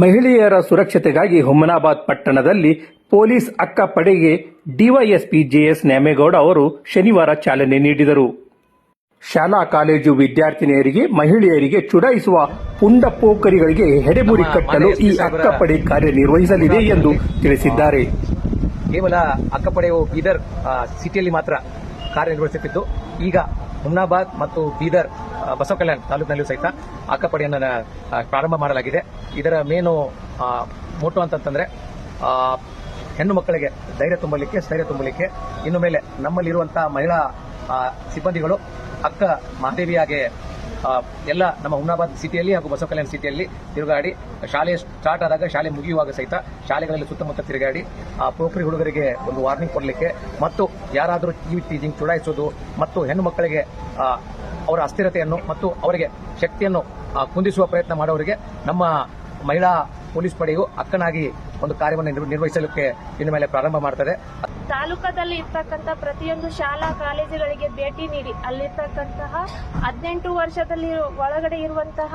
ಮಹಿಳೆಯರ ಸುರಕ್ಷತೆಗಾಗಿ ಹುಮನಾಬಾದ್ ಪಟ್ಟಣದಲ್ಲಿ ಪೊಲೀಸ್ ಅಕ್ಕ ಪಡೆಗೆ ಡಿವೈಎಸ್ಪಿ ಜೆಎಸ್ ನ್ಯಾಮೇಗೌಡ ಅವರು ಶನಿವಾರ ಚಾಲನೆ ನೀಡಿದರು. ಶಾಲಾ ಕಾಲೇಜು ವಿದ್ಯಾರ್ಥಿನಿಯರಿಗೆ ಮಹಿಳೆಯರಿಗೆ ಚುಡಾಯಿಸುವ ಪುಂಡ ಪೋಖರಿಗಳಿಗೆ ಹೆಡೆಮುರಿ ಕಟ್ಟಲು ಈ ಅಕ್ಕಪಡೆ ಕಾರ್ಯನಿರ್ವಹಿಸಲಿದೆ ಎಂದು ತಿಳಿಸಿದ್ದಾರೆ. ಕೇವಲ ಅಕ್ಕಪಡೆಯು ಬೀದರ್ ಸಿಟಿಯಲ್ಲಿ ಮಾತ್ರ ಕಾರ್ಯನಿರ್ವಹಿಸುತ್ತಿದ್ದು ಈಗ ಹುಮ್ನಾಬಾದ್ ಮತ್ತು ಬೀದರ್ ಬಸವ ಕಲ್ಯಾಣ ತಾಲೂಕಿನಲ್ಲೂ ಸಹಿತ ಅಕ್ಕಪಡೆಯನ್ನು ಪ್ರಾರಂಭ ಮಾಡಲಾಗಿದೆ. ಇದರ ಮೇನು ಮೋಟೋ ಅಂತಂತಂದ್ರೆ ಹೆಣ್ಣು ಮಕ್ಕಳಿಗೆ ಧೈರ್ಯ ತುಂಬಲಿಕ್ಕೆ, ಸ್ಥೈರ್ಯ ತುಂಬಲಿಕ್ಕೆ, ಇನ್ನು ಮೇಲೆ ನಮ್ಮಲ್ಲಿರುವಂತಹ ಮಹಿಳಾ ಸಿಬ್ಬಂದಿಗಳು, ಅಕ್ಕ ಮಹಾದೇವಿಯಾಗೆ ಎಲ್ಲ ನಮ್ಮ ಹುಮ್ನಾಬಾದ್ ಸಿಟಿಯಲ್ಲಿ ಹಾಗೂ ಬಸವ ಕಲ್ಯಾಣ ಸಿಟಿಯಲ್ಲಿ ತಿರುಗಾಡಿ, ಶಾಲೆ ಸ್ಟಾರ್ಟ್ ಆದಾಗ ಶಾಲೆ ಮುಗಿಯುವಾಗ ಸಹಿತ ಶಾಲೆಗಳಲ್ಲಿ ಸುತ್ತಮುತ್ತ ತಿರುಗಾಡಿ, ಆ, ಪೋಖ್ರಿ ಹುಡುಗರಿಗೆ ಒಂದು ವಾರ್ನಿಂಗ್ ಕೊಡಲಿಕ್ಕೆ, ಮತ್ತು ಯಾರಾದರೂ ಈ ಟೀಚಿಂಗ್ ಚುಡಾಯಿಸೋದು, ಮತ್ತು ಹೆಣ್ಣು ಮಕ್ಕಳಿಗೆ ಅವರ ಅಸ್ಥಿರತೆಯನ್ನು ಮತ್ತು ಅವರಿಗೆ ಶಕ್ತಿಯನ್ನು ಕುಂದಿಸುವ ಪ್ರಯತ್ನ ಮಾಡುವವರಿಗೆ ನಮ್ಮ ಮಹಿಳಾ ಪೊಲೀಸ್ ಪಡೆಯು ಅಕ್ಕನಾಗಿ ಒಂದು ಕಾರ್ಯವನ್ನು ನಿರ್ವ- ನಿರ್ವಹಿಸಲಿಕ್ಕೆ ಇನ್ನು ಮೇಲೆ ಪ್ರಾರಂಭ ಮಾಡ್ತದೆ. ತಾಲೂಕದಲ್ಲಿ ಇರ್ತಕ್ಕಂಥ ಪ್ರತಿಯೊಂದು ಶಾಲಾ ಕಾಲೇಜುಗಳಿಗೆ ಭೇಟಿ ನೀಡಿ, ಅಲ್ಲಿರ್ತಕ್ಕಂತಹ ಹದಿನೆಂಟು ವರ್ಷದಲ್ಲಿ ಒಳಗಡೆ ಇರುವಂತಹ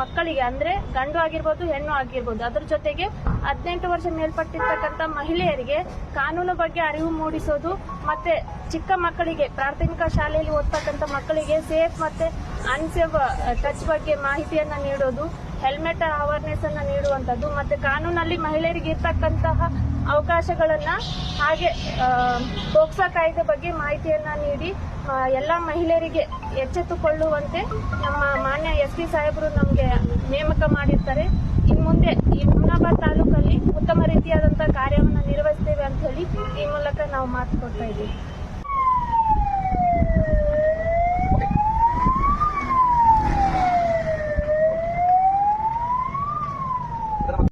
ಮಕ್ಕಳಿಗೆ ಅಂದ್ರೆ ಗಂಡು ಆಗಿರ್ಬೋದು, ಹೆಣ್ಣು ಆಗಿರ್ಬೋದು, ಅದ್ರ ಜೊತೆಗೆ ಹದಿನೆಂಟು ವರ್ಷ ಮೇಲ್ಪಟ್ಟಿರ್ತಕ್ಕಂಥ ಮಹಿಳೆಯರಿಗೆ ಕಾನೂನು ಬಗ್ಗೆ ಅರಿವು ಮೂಡಿಸೋದು, ಮತ್ತೆ ಚಿಕ್ಕ ಮಕ್ಕಳಿಗೆ ಪ್ರಾಥಮಿಕ ಶಾಲೆಯಲ್ಲಿ ಓದ್ತಕ್ಕಂಥ ಮಕ್ಕಳಿಗೆ ಸೇಫ್ ಮತ್ತೆ ಅನ್ಸೇಫ್ ಟಚ್ ಬಗ್ಗೆ ಮಾಹಿತಿಯನ್ನ ನೀಡೋದು ಹೆಲ್ಮೆಟ್ ಅವೇರ್ನೆಸ್ ಅನ್ನ ನೀಡುವಂತದ್ದು ಮತ್ತೆ ಕಾನೂನಲ್ಲಿ ಮಹಿಳೆಯರಿಗೆ ಇರ್ತಕ್ಕಂತಹ ಅವಕಾಶಗಳನ್ನ ಹಾಗೆ ಪೋಕ್ಸಾ ಕಾಯ್ದೆ ಬಗ್ಗೆ ಮಾಹಿತಿಯನ್ನ ನೀಡಿ ಎಲ್ಲ ಎಲ್ಲಾ ಮಹಿಳೆಯರಿಗೆ ಎಚ್ಚೆತ್ತುಕೊಳ್ಳುವಂತೆ ನಮ್ಮ ಮಾನ್ಯ ಎಸ್ ಪಿ ಸಾಹೇಬರು ನಮಗೆ ನೇಮಕ ಮಾಡಿರ್ತಾರೆ. ಇನ್ನು ಮುಂದೆ ಈ ಹುಮ್ನಾಬಾದ್ ತಾಲೂಕಲ್ಲಿ ಉತ್ತಮ ರೀತಿಯಾದಂತಹ ಕಾರ್ಯವನ್ನು ನಿರ್ವಹಿಸ್ತೇವೆ ಅಂತ ಹೇಳಿ ಈ ಮೂಲಕ ನಾವು ಮಾತು ಕೊಡ್ತಾ ಇದ್ದೀವಿ.